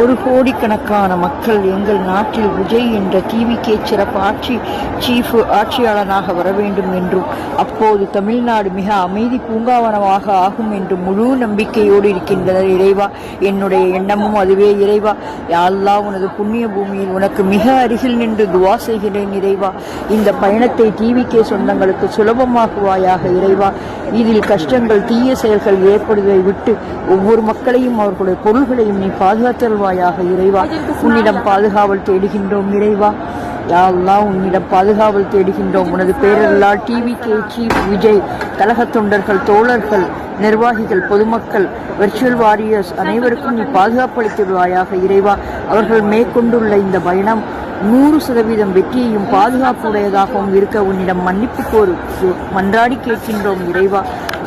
ஒரு கோடிக்கணக்கான மக்கள் எங்கள் நாட்டில் விஜய் என்ற டிவிக்கே சிறப்பு ஆட்சி சீஃப் ஆட்சியாளனாக வர வேண்டும் என்றும் அப்போது தமிழ்நாடு மிக அமைதி பூங்காவனமாக ஆகும் என்று முழு நம்பிக்கையோடு இருக்கின்றனர் இறைவா. என்னுடைய எண்ணமும் அதுவே இறைவா. யாழ்லா உனது புண்ணிய பூமியில் உனக்கு மிக அருகில் நின்று துவா செய்கிறேன் இறைவா. இந்த பயணத்தை டிவிக்கே சொந்தங்களுக்கு சுலபமாக்குவாயாக இறைவா. இதில் கஷ்டங்கள் தீய செயல்கள் ஏற்படுவதை விட்டு ஒவ்வொரு மக்களையும் அவர்களுடைய பொருள்களையும் நீ பாதுகாத்தல்வாயாக இறைவா. உன்னிடம் பாதுகாவல் தேடுகின்றோம் இறைவா. யா உன்னிடம் பாதுகாவல் தேடுகின்றோம். உனது பேரல்லால் டிவி கே சீஃப் விஜய் கழக தொண்டர்கள் தோழர்கள் நிர்வாகிகள் பொதுமக்கள் வெர்ச்சுவல் வாரியர்ஸ் அனைவருக்கும் நீ பாதுகாப்பளித்துள்ளாயாக இறைவா. அவர்கள் மேற்கொண்டுள்ள இந்த பயணம் நூறு சதவீதம் வெற்றியையும் பாதுகாப்புடையதாகவும் இருக்க உன்னிடம் மன்னிப்பு கோரு மன்றாடி கேட்கின்றோம் இறைவா.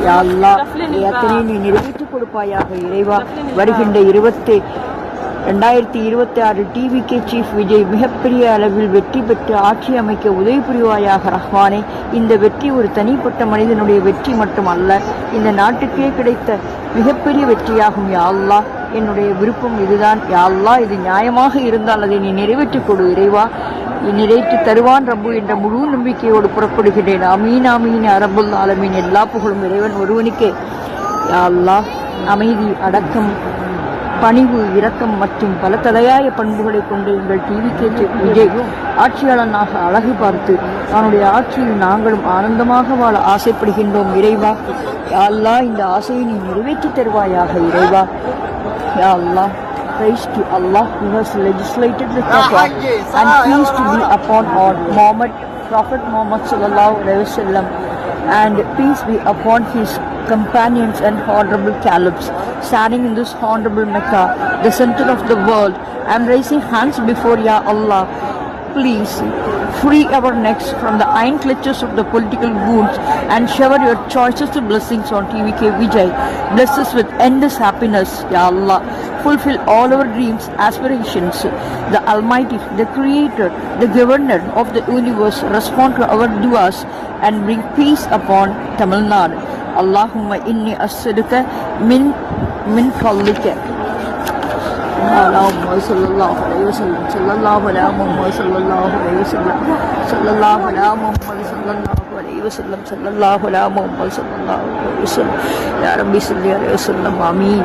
யாழ்லா அல்லாஹ் நீ நிறைவேற்றிக் கொடுப்பாயாக இறைவா. வருகின்ற இருபத்தி ரெண்டாயிரத்தி இருபத்தி ஆறு டிவிகே சீஃப் விஜய் மிகப்பெரிய அளவில் வெற்றி பெற்று ஆட்சி அமைக்க உதவி புரிவாயாக ரஹ்மானே. இந்த வெற்றி ஒரு தனிப்பட்ட மனிதனுடைய வெற்றி மட்டுமல்ல இந்த நாட்டுக்கே கிடைத்த மிகப்பெரிய வெற்றியாகும் யா என்னுடைய விருப்பம் இதுதான் யாழ்லா இது நியாயமாக இருந்தால் அதை நீ நிறைவேற்றிக் கொடு இறைவா. நீ நிறைவேற்றி தருவான் ரப்பு என்ற முழு நம்பிக்கையோடு புறப்படுகிறேன். அமீன் அமீன் அரபுல் ஆலமீன். எல்லா புகழும் இறைவன் ஒருவனுக்கே. யாழ்லா அமைதி அடக்கம். பணிவு இரக்கம் மற்றும் பல தலையாய பண்புகளை கொண்டு எங்கள் டிவி கேட்டு விஜய் ஆட்சியாளனாக அழகு பார்த்து அவனுடைய ஆட்சியில் நாங்களும் ஆனந்தமாக வாழ ஆசைப்படுகின்றோம் இறைவா. அல்லா அல்லாஹ் இந்த ஆசையை நீ நிறைவேற்றி தருவாயாக இறைவா. யா அல்லாஹ் Praise to Allah who has legislated the taqwa and peace to be upon all Muhammad, Prophet Muhammad wasallam and peace be upon his companions and honorable caliphs standing in this honorable Mecca, the center of the world. I'm raising hands before Ya Allah. Please free our necks from the iron clutches of the political wounds and shower your choicest blessings on TVK Vijay. Bless us with endless happiness, Ya Allah Fulfill all our dreams, aspirations. The Almighty, the Creator, the Governor of the universe respond to our duas and bring peace upon Tamil Nadu. Allahumma inni as'aluka min min fadlika. اللهم صلى الله عليه وسلم صلى الله على محمد صلى الله عليه وسلم صلى الله على محمد صلى الله عليه وسلم صلى الله على محمد صلى الله عليه وسلم يا ربي صل عليه وسلم آمين